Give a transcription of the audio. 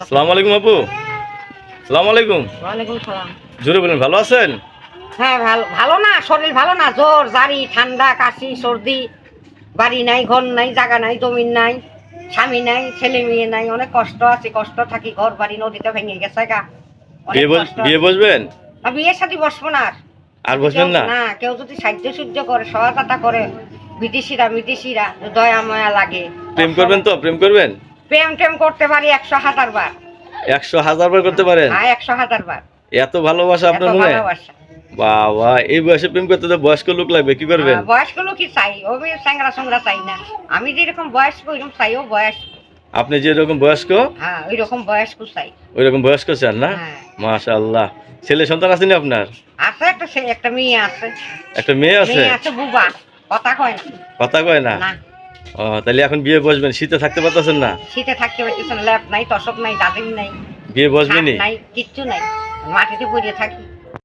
সালাম আলাইকুম আপু। সালাম আলাইকুম। ওয়ালাইকুম সালাম। জোরে বলেন ভালো আছেন? হ্যাঁ ভালো ভালো না শরীর ভালো না জ্বর জারি ঠান্ডা কাশি সর্দি বাড়ি নাই ঘর নাই জায়গা নাই জমিন নাই স্বামী নাই ছেলে মেয়ে নাই অনেক কষ্ট আছে কষ্ট থাকি ঘর বাড়ি নদীতে ভেঙে গেছে গা। বিয়ে বসবেন? বিয়ের সাথে বসবো না আর। বসবেন না? কেউ যদি সাহায্য সহ্য করে সহায়তা করে বিদেশিরা বিদেশিরা দয়া মায়া লাগে। প্রেম করবেন তো? প্রেম করবেন? প্রেম টেম করতে পারি একশো হাজার বার। একশো হাজার বার করতে পারেন? হ্যাঁ একশো হাজার বার। এত ভালোবাসা আপনার মনে? বাবা এই বয়সে প্রেম করতে তো বয়স্ক লোক লাগবে কি করবেন? হ্যাঁ, বয়স্ক লোকই চাই ওই স্যাংরা সঙ্গরা চাই না। আমি যেরকম বয়স্ক ওইরকম চাই ও বয়স। আপনি যেরকম বয়স্ক? হ্যাঁ ওই রকম বয়স্ক চাই। ওই রকম বয়স্ক চান না? হ্যাঁ। মাশাআল্লাহ। ছেলে সন্তান আছেন আপনার? আছে একটা একটা মেয়ে আছে। একটা মেয়ে আছে? মেয়ে আছে বুবা। কথা কয় না। কথা কয় না? না। ও তাহলে এখন বিয়ে বসবেন শীতে থাকতে পারতেছেন না? শীতে থাকতে পারতেছেন ল্যাব নাই তসক নাই দাদিন নাই বিয়ে বসবেন নাই কিচ্ছু নাই মাটিতে পড়িয়ে থাকি।